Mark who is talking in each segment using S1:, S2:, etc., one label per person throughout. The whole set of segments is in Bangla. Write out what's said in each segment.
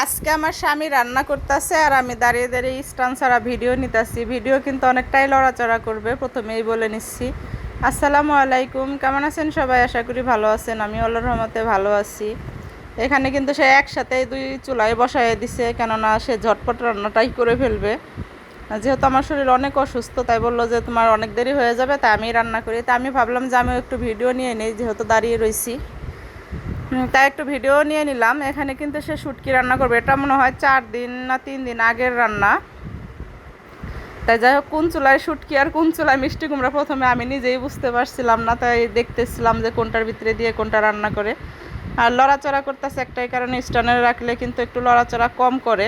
S1: আজকে আমার স্বামী রান্না করতেছে আর আমি দাঁড়িয়ে দাঁড়িয়ে স্টান ছাড়া ভিডিও নিতেছি। ভিডিও কিন্তু অনেকটাই লড়াচড়া করবে, প্রথমেই বলে নিচ্ছি। আসসালামু আলাইকুম, কেমন আছেন সবাই? আশা করি ভালো আছেন, আমি আল্লাহর রহমতে ভালো আছি। এখানে কিন্তু সে একসাথে দুই চুলায় বসায় দিছে, কেননা সে ঝটপট রান্নাটাই করে ফেলবে। যেহেতু আমার শরীর অনেক অসুস্থ, তাই বলল যে তোমার অনেক দেরি হয়ে যাবে তাই আমি রান্না করি। তাই আমি ভাবলাম যে আমি একটু ভিডিও নিয়ে নিই, যেহেতু দাঁড়িয়ে রয়েছি তাই একটু ভিডিও নিয়ে নিলাম। এখানে কিন্তু সে শুটকি রান্না করবে। এটা মনে হয় চার দিন না তিন দিন আগের রান্না। তাই যাই হোক, কোন চুলায় শুটকি আর কোন চুলায় মিষ্টি কুমড়া প্রথমে আমি নিজেই বুঝতে পারছিলাম না, তাই দেখতেছিলাম যে কোনটার ভিতরে দিয়ে কোনটা রান্না করে। আর লড়াচড়া করতেছে একটাই কারণে, স্টানে রাখলে কিন্তু একটু লড়াচড়া কম করে,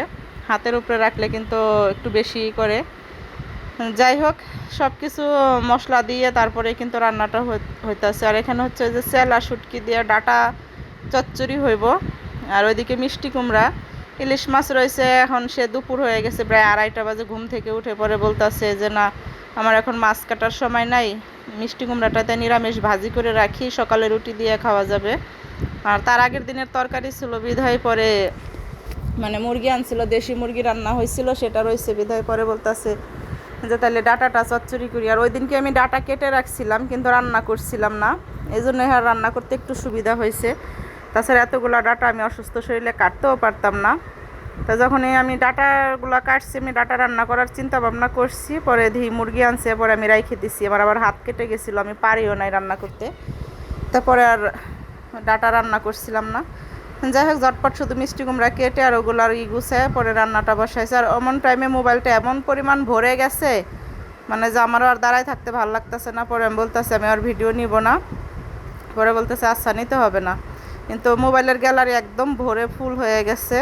S1: হাতের উপরে রাখলে কিন্তু একটু বেশি করে। যাই হোক সব কিছু মশলা দিয়ে তারপরে কিন্তু রান্নাটা হইতেছে। আর এখানে হচ্ছে যে সেলা শুটকি দিয়ে ডাটা চচ্চড়ি হইব। আর ওইদিকে মিষ্টি কুমড়া। ইলিশ মাছ রয়েছে, এখন সে দুপুর হয়ে গেছে, প্রায় আড়াইটা বাজে ঘুম থেকে উঠে পরে বলতেছে যে, না, আমার এখন মাছ কাটার সময় নাই। মিষ্টি কুমড়াটাতে নিরামিষ ভাজি করে রাখি, সকালে রুটি দিয়ে খাওয়া যাবে। আর তার আগের দিনের তরকারি ছিল, বিধায় পরে মানে মুরগি আনছিল, দেশি মুরগি রান্না হয়েছিল, সেটা রয়েছে, বিধায় পরে বলতেছে যে তাহলে ডাটাটা চচ্চড়ি করি। আর ওই দিনকে আমি ডাটা কেটে রাখছিলাম, কিন্তু রান্না করছিলাম না। এই জন্য রান্না করতে একটু সুবিধা হয়েছে। তাছাড়া এতগুলো ডাটা আমি অসুস্থ শরীরে কাটতেও পারতাম না। তা যখনই আমি ডাটাগুলো কাটছি, আমি ডাটা রান্না করার চিন্তা ভাবনা করছি, পরে ধি মুরগি আনছে, পরে আমি রাইখে দিছি আমার আবার হাত কেটে গেছিল, আমি পারিও নাই রান্না করতে। তারপরে আর ডাটা রান্না করছিলাম না। যাই হোক, ঝটপট শুধু মিষ্টি কুমড়া কেটে আর ওগুলো আর ই গুছায় পরে রান্নাটা বসাইছে। আর অমন টাইমে মোবাইলটা এমন পরিমাণ ভরে গেছে মানে যে আমারও আর দাঁড়ায় থাকতে ভালো লাগতেছে না, পরে আমি বলতেছে, আমি আর ভিডিও নিব না। পরে বলতেছে আচ্ছা নিতে হবে না। কিন্তু মোবাইলের গ্যালারি একদম ভরে ফুল হয়ে গেছে।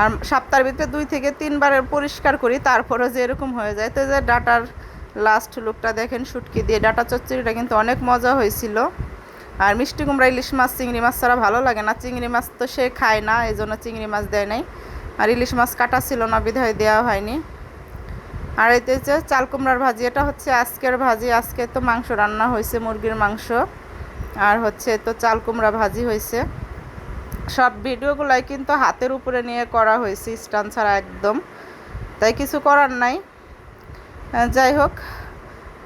S1: আর সপ্তাহের ভিতরে দুই থেকে তিনবার পরিষ্কার করি তারপরে যে এরকম হয়ে যায়। তো যে ডাটার লাস্ট লুকটা দেখেন শুটকি দিয়ে ডাটা চচ্চড়িটা কিন্তু অনেক মজা হয়েছিল। আর মিষ্টি কুমড়া, ইলিশ মাছ, চিংড়ি মাছ ছাড়া ভালো লাগে না। চিংড়ি মাছ তো সে খায় না, এই জন্য চিংড়ি মাছ দেয় নাই। আর ইলিশ মাছ কাটা ছিল না, বিধায় দেওয়া হয়নি। আর এতে হচ্ছে চাল কুমড়ার ভাজি, এটা হচ্ছে আজকের ভাজি। আজকে তো মাংস রান্না হয়েছে, মুরগির মাংস। আর হচ্ছে তো চাল কুমড়া ভাজি হয়েছে। সব ভিডিওগুলাই কিন্তু হাতের উপরে নিয়ে করা হয়েছে, স্টান ছাড়া একদম। তাই কিছু করার নাই। যাই হোক,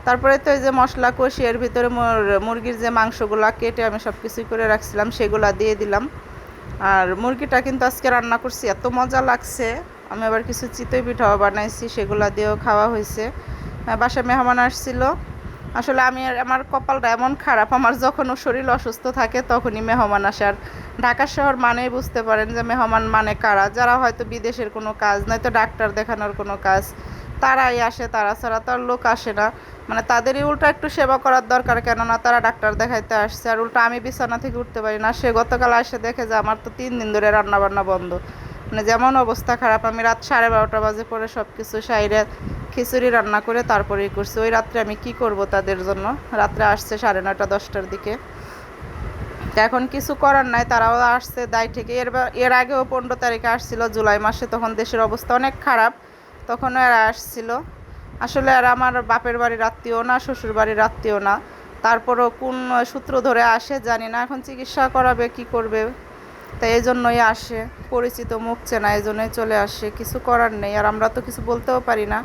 S1: তারপরে তো এই যে মশলা কষি, এর ভিতরে মুর- মুরগির যে মাংসগুলা কেটে আমি সব কিছুই করে রাখছিলাম, সেগুলা দিয়ে দিলাম। আর মুরগিটা কিন্তু আজকে রান্না করছি, এত মজা লাগছে। আমি আবার কিছু চিতই পিঠাও বানাইছি, সেগুলা দিয়েও খাওয়া হয়েছে। বাসায় মেহমান আসছিল। আসলে আমি আমার কপালটা এমন খারাপ, আমার যখন ও শরীর অসুস্থ থাকে তখনই মেহমান আসে। আর ঢাকা শহর মানেই বুঝতে পারেন যে মেহমান মানে কারা? যারা হয়তো বিদেশের কোনো কাজ, নয়তো ডাক্তার দেখানোর কোনো কাজ, তারাই আসে, তারা ছাড়া তো আর লোক আসে না। মানে তাদেরই উল্টা একটু সেবা করার দরকার, কেননা তারা ডাক্তার দেখাইতে আসছে। আর উল্টা আমি বিছানা থেকে উঠতে পারি না। সে গতকাল এসে দেখে যে আমার তো তিন দিন ধরে রান্না বান্না বন্ধ। মানে যেমন অবস্থা খারাপ, আমি রাত সাড়ে বারোটা বাজে পরে সব কিছু সাইরে খিচুড়ি রান্না করে তারপরেই করছি। ওই রাত্রে আমি কি করব তাদের জন্য? রাত্রে আসছে সাড়ে নয়টা, দশটার দিকে। এখন কিছু করার নাই, তারাও আসছে দায় থেকে এর এর আগেও পনেরো তারিখে আসছিল, জুলাই মাসে তখন দেশের অবস্থা অনেক খারাপ, তখনও এরা আসছিল। আসলে আর আমার বাপের বাড়ির আত্মীয় না, শ্বশুর বাড়ির আত্মীয় না। তারপরও কোন সূত্র ধরে আসে জানি না, এখন চিকিৎসা করাবে, কি করবে? তাই এই জন্যই আসে। পরিচিত মুখ চেনা এই জন্যই চলে আসে। কিছু করার নেই, আর আমরা তো কিছু বলতেও পারি না।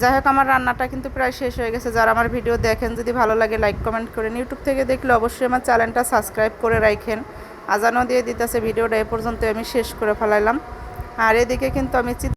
S1: যাই হোক, আমার রান্নাটা কিন্তু প্রায় শেষ হয়ে গেছে। যারা আমার ভিডিও দেখেন, যদি ভালো লাগে লাইক কমেন্ট করেন ইউটিউব থেকে দেখলে অবশ্যই আমার চ্যানেলটা সাবস্ক্রাইব করে রাখেন আজানও দিয়ে দিতেছে। ভিডিওটা এ পর্যন্ত আমি শেষ করে ফেলাইলাম। আর এদিকে কিন্তু আমি